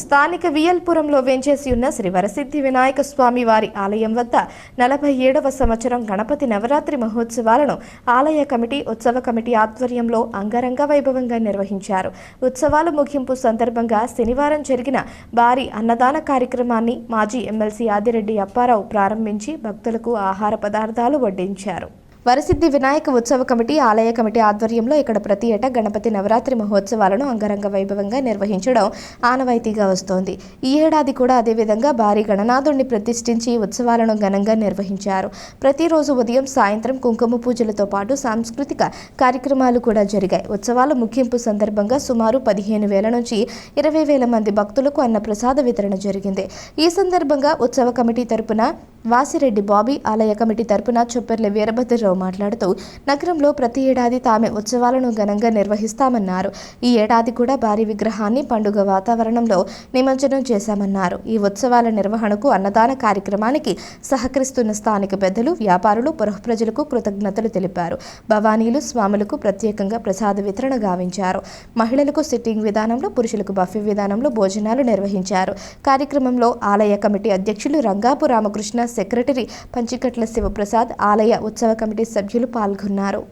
స్థానిక వియల్పురంలో వెంచేసి ఉన్న శ్రీ వరసిద్ధి వినాయక స్వామి వారి ఆలయం వద్ద నలభై ఏడవ సంవత్సరం గణపతి నవరాత్రి మహోత్సవాలను ఆలయ కమిటీ ఉత్సవ కమిటీ ఆధ్వర్యంలో అంగరంగ వైభవంగా నిర్వహించారు. ఉత్సవాల ముగింపు సందర్భంగా శనివారం జరిగిన భారీ అన్నదాన కార్యక్రమాన్ని మాజీ ఎమ్మెల్సీ ఆదిరెడ్డి అప్పారావు ప్రారంభించి భక్తులకు ఆహార పదార్థాలు వడ్డించారు. వరసిద్ధి వినాయక ఉత్సవ కమిటీ ఆలయ కమిటీ ఆధ్వర్యంలో ఇక్కడ ప్రతి ఏటా గణపతి నవరాత్రి మహోత్సవాలను అంగరంగ వైభవంగా నిర్వహించడం ఆనవాయితీగా వస్తోంది. ఈ ఏడాది కూడా అదేవిధంగా భారీ గణనాథుడిని ప్రతిష్ఠించి ఉత్సవాలను ఘనంగా నిర్వహించారు. ప్రతిరోజు ఉదయం సాయంత్రం కుంకుమ పూజలతో పాటు సాంస్కృతిక కార్యక్రమాలు కూడా జరిగాయి. ఉత్సవాల ముగింపు సందర్భంగా సుమారు పదిహేను వేల నుంచి ఇరవై వేల మంది భక్తులకు అన్నప్రసాద వితరణ జరిగింది. ఈ సందర్భంగా ఉత్సవ కమిటీ తరపున వాసిరెడ్డి బాబీ ఆలయ కమిటీ తరపున చొప్పెర్ల వీరభద్రరావు మాట్లాడుతూ నగరంలో ప్రతి ఏడాది తామే ఉత్సవాలను ఘనంగా నిర్వహిస్తామన్నారు. ఈ ఏడాది కూడా భారీ విగ్రహాన్ని పండుగ వాతావరణంలో నిమజ్జనం చేశామన్నారు. ఈ ఉత్సవాల నిర్వహణకు అన్నదాన కార్యక్రమానికి సహకరిస్తున్న స్థానిక పెద్దలు వ్యాపారులు పురప్రజలకు కృతజ్ఞతలు తెలిపారు. భవానీలు స్వాములకు ప్రత్యేకంగా ప్రసాద వితరణ గావించారు. మహిళలకు సిట్టింగ్ విధానంలో పురుషులకు బఫే విధానంలో భోజనాలు నిర్వహించారు. కార్యక్రమంలో ఆలయ కమిటీ అధ్యక్షులు రంగాపు రామకృష్ణ సెక్రటరీ పంచికట్ల శివప్రసాద్ ఆలయ ఉత్సవ కమిటీ సభ్యులు పాల్గొన్నారు.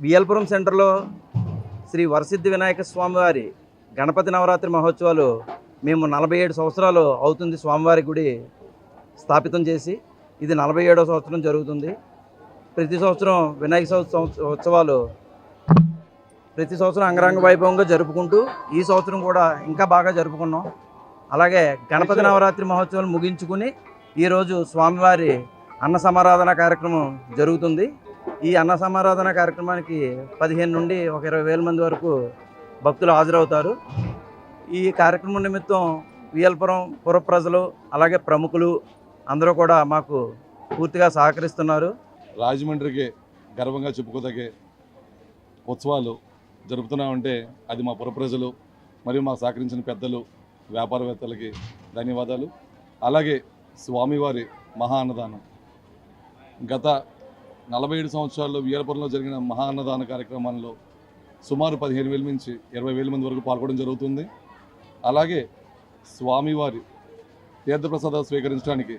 వియల్పురం సెంటర్లో శ్రీ వరసిద్ధి వినాయక స్వామివారి గణపతి నవరాత్రి మహోత్సవాలు మేము నలభై ఏడు సంవత్సరాలు అవుతుంది స్వామివారి గుడి స్థాపితం చేసి. ఇది నలభై ఏడవ సంవత్సరం జరుగుతుంది. ప్రతి సంవత్సరం వినాయక చవితి ఉత్సవాలు ప్రతి సంవత్సరం అంగరంగ వైభవంగా జరుపుకుంటూ ఈ సంవత్సరం కూడా ఇంకా బాగా జరుపుకున్నాం. అలాగే గణపతి నవరాత్రి మహోత్సవాలు ముగించుకుని ఈరోజు స్వామివారి అన్న సమారాధన కార్యక్రమం జరుగుతుంది. ఈ అన్న సమారాధన కార్యక్రమానికి పదిహేను నుండి ఒక ఇరవై వేల మంది వరకు భక్తులు హాజరవుతారు. ఈ కార్యక్రమం నిమిత్తం వియల్పురం పుర ప్రజలు అలాగే ప్రముఖులు అందరూ కూడా మాకు పూర్తిగా సహకరిస్తున్నారు. రాజమండ్రికి గర్వంగా చెప్పుకోదగే ఉత్సవాలు జరుపుతున్నామంటే అది మా పుర ప్రజలు మరియు మాకు సహకరించిన పెద్దలు వ్యాపారవేత్తలకి ధన్యవాదాలు. అలాగే స్వామివారి మహా అన్నదానం. గత నలభై ఏడు సంవత్సరాల్లో వీరపురంలో జరిగిన మహా అన్నదాన కార్యక్రమాల్లో సుమారు పదిహేను వేల నుంచి ఇరవై వేల మంది వరకు పాల్గొనడం జరుగుతుంది. అలాగే స్వామివారి తీర్థప్రసాదాలు స్వీకరించడానికి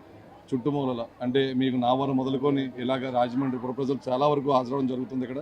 చుట్టుమూలల అంటే మీకు నావరం మొదలుకొని ఇలాగ రాజమండ్రి పుర ప్రజలు చాలా వరకు హాజరవడం జరుగుతుంది ఇక్కడ.